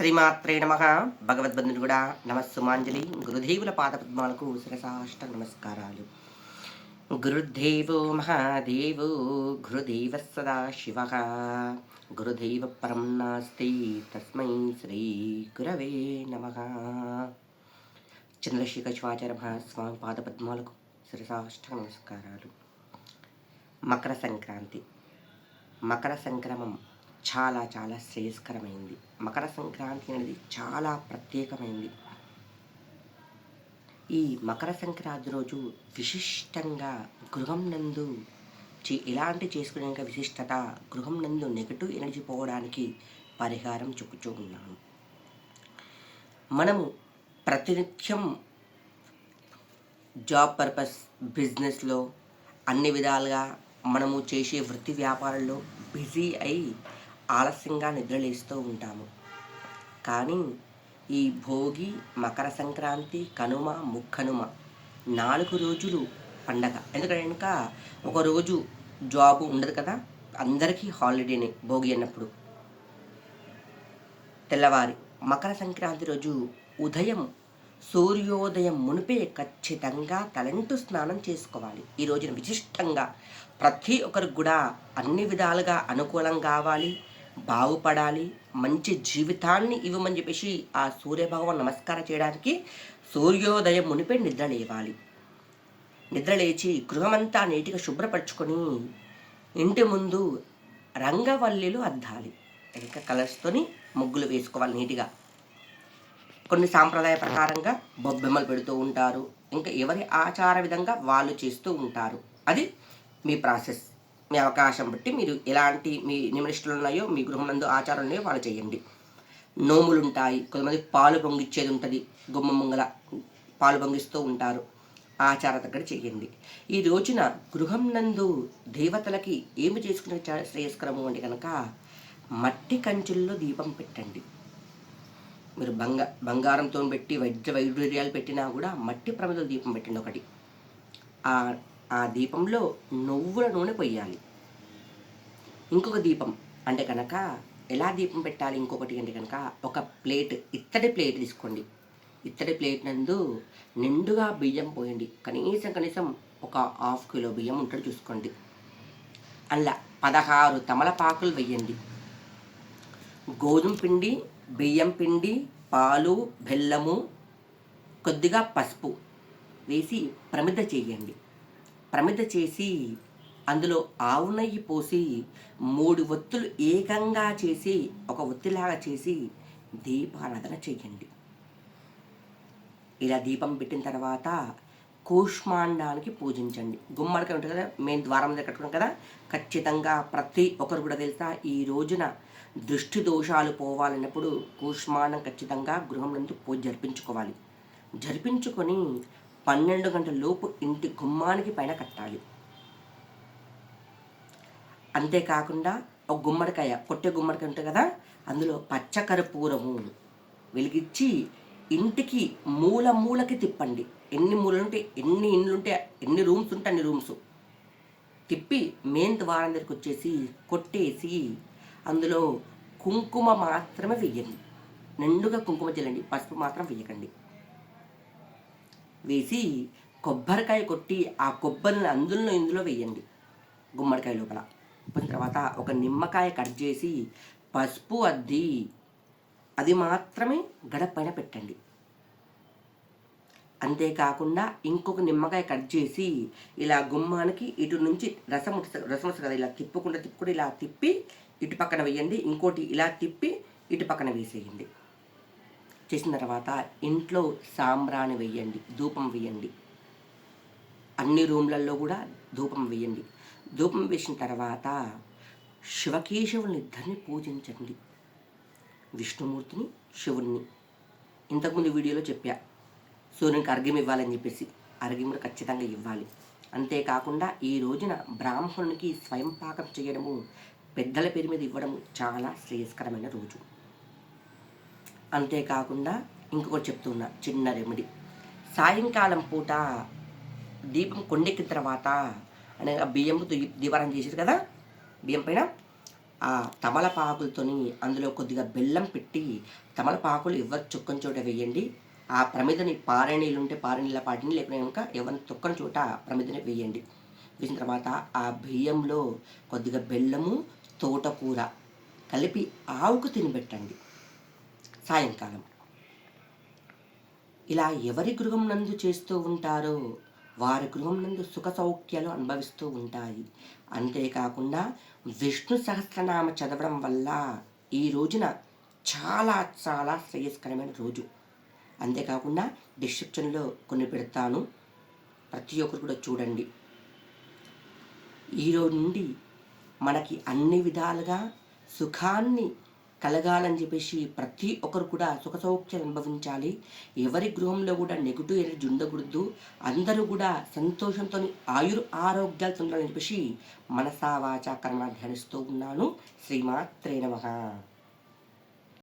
శ్రీమాత్రే నమ. భగవద్బంధుడు కూడా నమస్సుమాంజలి. గురుదేవుల పాదపద్మాలకు శిరసాష్ట నమస్కారాలు. గురుదేవో మహాదేవో గురుదేవ సదా శివ. గురుదేవ పరం నాస్తి తస్మై శ్రీ గురవే నమ. చంద్రశేఖర శివాచార్య మహాస్వామి పాదపద్మాలకు శిరసాష్ట నమస్కారాలు. మకర సంక్రాంతి. మకర సంక్రమం చాలా చాలా శ్రేయస్కరమైంది మకర సంక్రాంతి అనేది చాలా ప్రత్యేకమైంది. ఈ మకర సంక్రాంతి రోజు విశిష్టంగా గృహం నందు చే- చేసుకునే విశిష్టత గృహం నందు నెగటివ్ ఎనర్జీ పోవడానికి పరిహారం చెప్పుచూ ఉన్నాను. మనము ప్రతినిత్యం జాబ్ పర్పస్ బిజినెస్లో అన్ని విధాలుగా మనము చేసే వృత్తి వ్యాపారంలో బిజీ అయి ఆలస్యంగా నిద్రలేస్తూ ఉంటాము. కానీ ఈ భోగి మకర సంక్రాంతి కనుమ ముక్కనుమ నాలుగు రోజులు పండగ. ఎందుకంటే ఇంకా ఒక రోజు జాబ్ ఉండదు కదా అందరికీ హాలిడేనే భోగి అన్నప్పుడు. తెల్లవారి మకర సంక్రాంతి రోజు ఉదయం సూర్యోదయం మునిపే ఖచ్చితంగా తలంటు స్నానం చేసుకోవాలి. ఈ రోజున విశిష్టంగా ప్రతి ఒక్కరికి కూడా అన్ని విధాలుగా అనుకూలం కావాలి. బాగుపడాలి మంచి జీవితాన్ని ఇవ్వమని చెప్పేసి ఆ సూర్యభగవాన్ నమస్కారం చేయడానికి సూర్యోదయం మునిపే నిద్ర లేవాలి. నిద్ర లేచి గృహమంతా నీటిగా శుభ్రపరచుకొని ఇంటి ముందు రంగవల్లిలు అద్దాలి. ఇంకా కలర్స్తోని ముగ్గులు వేసుకోవాలి నీటిగా. కొన్ని సాంప్రదాయ ప్రకారంగా బొబ్బెమ్మలు పెడుతూ ఉంటారు. ఇంకా ఎవరి ఆచార విధంగా వాళ్ళు చేస్తూ ఉంటారు. అది మీ ప్రాసెస్. మీ అవకాశం బట్టి మీరు ఎలాంటి మీ నిమిషాలు ఉన్నాయో మీ గృహం నందు ఆచారం ఉన్నాయో వాళ్ళు చేయండి నోములు ఉంటాయి కొంతమంది పాలు పొంగిచ్చేది ఉంటుంది. గుమ్మ ముంగల పాలు పొంగిస్తూ ఉంటారు. ఆచార దగ్గర చేయండి ఈ రోజున గృహం నందు దేవతలకి ఏమి చేసుకునే శ్రేయస్కరము అంటే కనుక మట్టి కంచుల్లో దీపం పెట్టండి. మీరు బంగ బంగారంతో పెట్టి వైద్య వైడూర్యాలు పెట్టినా కూడా మట్టి ప్రమిదల దీపం పెట్టండి ఒకటి. ఆ దీపంలో నువ్వుల నూనె పొయ్యాలి. ఇంకొక దీపం అంటే కనుక ఎలా దీపం పెట్టాలి ఇంకొకటి అంటే కనుక ఒక ప్లేట్ ఇత్తడి ప్లేట్ తీసుకోండి. ఇత్తడి ప్లేట్ నందు నిండుగా బియ్యం పోయండి. కనీసం కనీసం ఒక హాఫ్ కిలో బియ్యం ఉంటుంది చూసుకోండి. అలా పదహారు తమలపాకులు వెయ్యండి. గోధుమ పిండి బియ్యం పిండి పాలు బెల్లము కొద్దిగా పసుపు వేసి ప్రమిద చేయండి. ప్రమిద చేసి అందులో ఆవు నెయ్యి పోసి మూడు ఒత్తులు ఏకంగా చేసి ఒక ఒత్తిలాగా చేసి దీపారాధన చేయండి. ఇలా దీపం పెట్టిన తర్వాత కూష్మాండానికి పూజించండి. గుమ్మడికాయ ఉంటుంది కదా మేము ద్వారం దగ్గర కట్టుకున్నాం కదా ఖచ్చితంగా ప్రతి ఒక్కరు కూడా తెలుసా ఈ రోజున దృష్టి దోషాలు పోవాలన్నప్పుడు కూష్మాండం ఖచ్చితంగా గృహం నందు పూజ జరిపించుకోవాలి. జరిపించుకొని పన్నెండు గంటల లోపు ఇంటి గుమ్మానికి పైన కట్టాలి. అంతేకాకుండా ఒక గుమ్మడికాయ కొట్టే గుమ్మడికాయ ఉంటుంది కదా అందులో పచ్చకర్పూరము వెలిగించి ఇంటికి మూల మూలకి తిప్పండి. ఎన్ని మూలలు ఉంటే ఎన్ని ఇండ్లు ఉంటే ఎన్ని రూమ్స్ ఉంటే అన్ని రూమ్స్. తిప్పి మెయిన్ ద్వారం దగ్గరికి వచ్చేసి కొట్టేసి అందులో కుంకుమ మాత్రమే వెయ్యండి. నిండుగా కుంకుమ చెల్లండి పసుపు మాత్రం వెయ్యకండి. వేసి కొబ్బరికాయ కొట్టి ఆ కొబ్బరిని అందులో ఇందులో వేయండి. గుమ్మడికాయ లోపల. తర్వాత ఒక నిమ్మకాయ కట్ చేసి పసుపు అద్ది. అది మాత్రమే గడప పైన పెట్టండి. అంతేకాకుండా ఇంకొక నిమ్మకాయ కట్ చేసి ఇలా గుమ్మానికి ఇటు నుంచి రసం రసం వస్తుంది కదా ఇలా తిప్పుకుంటూ తిప్పుకుంటూ ఇలా తిప్పి ఇటు పక్కన వేయండి. ఇంకోటి ఇలా తిప్పి ఇటు పక్కన వేసేయండి. చేసిన తర్వాత ఇంట్లో సాంబ్రాణి వేయండి ధూపం వేయండి. అన్ని రూమ్లలో కూడా ధూపం వేయండి. ధూపం వేసిన తర్వాత శివకేశవుని ఇద్దరిని పూజించండి. విష్ణుమూర్తిని శివుణ్ణి. ఇంతకుముందు వీడియోలో చెప్పా సూర్యునికి అర్ఘ్యం ఇవ్వాలని చెప్పేసి. అర్ఘ్యం కూడా ఖచ్చితంగా ఇవ్వాలి. అంతేకాకుండా ఈ రోజున బ్రాహ్మణునికి స్వయం పాకం చేయడము పెద్దల పేరు మీద ఇవ్వడం చాలా శ్రేయస్కరమైన రోజు. అంతేకాకుండా ఇంకొకటి చెప్తున్నా చిన్న రెమెడీ సాయంకాలం పూట దీపం కొండెక్కిన తర్వాత అనగా బియ్యం దీపారం చేసేది కదా? బియ్యం పైన ఆ తమలపాకులతోని అందులో కొద్దిగా బెల్లం పెట్టి తమలపాకులు ఎవరి చుక్కని చోట వేయండి ఆ ప్రమిదని పారే నీళ్ళు ఉంటే పారే నీళ్ళ పాటిని లేకపోతే కనుక ఎవరిని తొక్కని చోట ప్రమిదని వేయండి. వేసిన తర్వాత ఆ బియ్యంలో కొద్దిగా బెల్లము తోటకూర కలిపి ఆవుకు తినిపెట్టండి. సాయంకాలం. ఇలా ఎవరి గృహం నందు చేస్తూ ఉంటారో వారి గృహం నందు సుఖ సౌఖ్యాలు అనుభవిస్తూ ఉంటాయి. అంతేకాకుండా విష్ణు సహస్రనామ చదవడం వల్ల ఈ రోజున చాలా చాలా శ్రేయస్కరమైన రోజు. అంతేకాకుండా డిస్క్రిప్షన్లో కొన్ని పెడతాను. ప్రతి ఒక్కరు కూడా చూడండి. ఈరోజు నుండి మనకి అన్ని విధాలుగా సుఖాన్ని కలగాలని చెప్పేసి ప్రతి ఒక్కరు కూడా సుఖ సౌఖ్యాలు అనుభవించాలి. ఎవరి గృహంలో కూడా నెగిటివ్ ఎనర్జీ ఉండకూడదు. అందరూ కూడా సంతోషంతో ఆయుర్ ఆరోగ్యాలతో ఉండాలని చెప్పేసి మనసావాచ కర్మ ధ్యానిస్తూ ఉన్నాను. శ్రీమాత్రే నమ.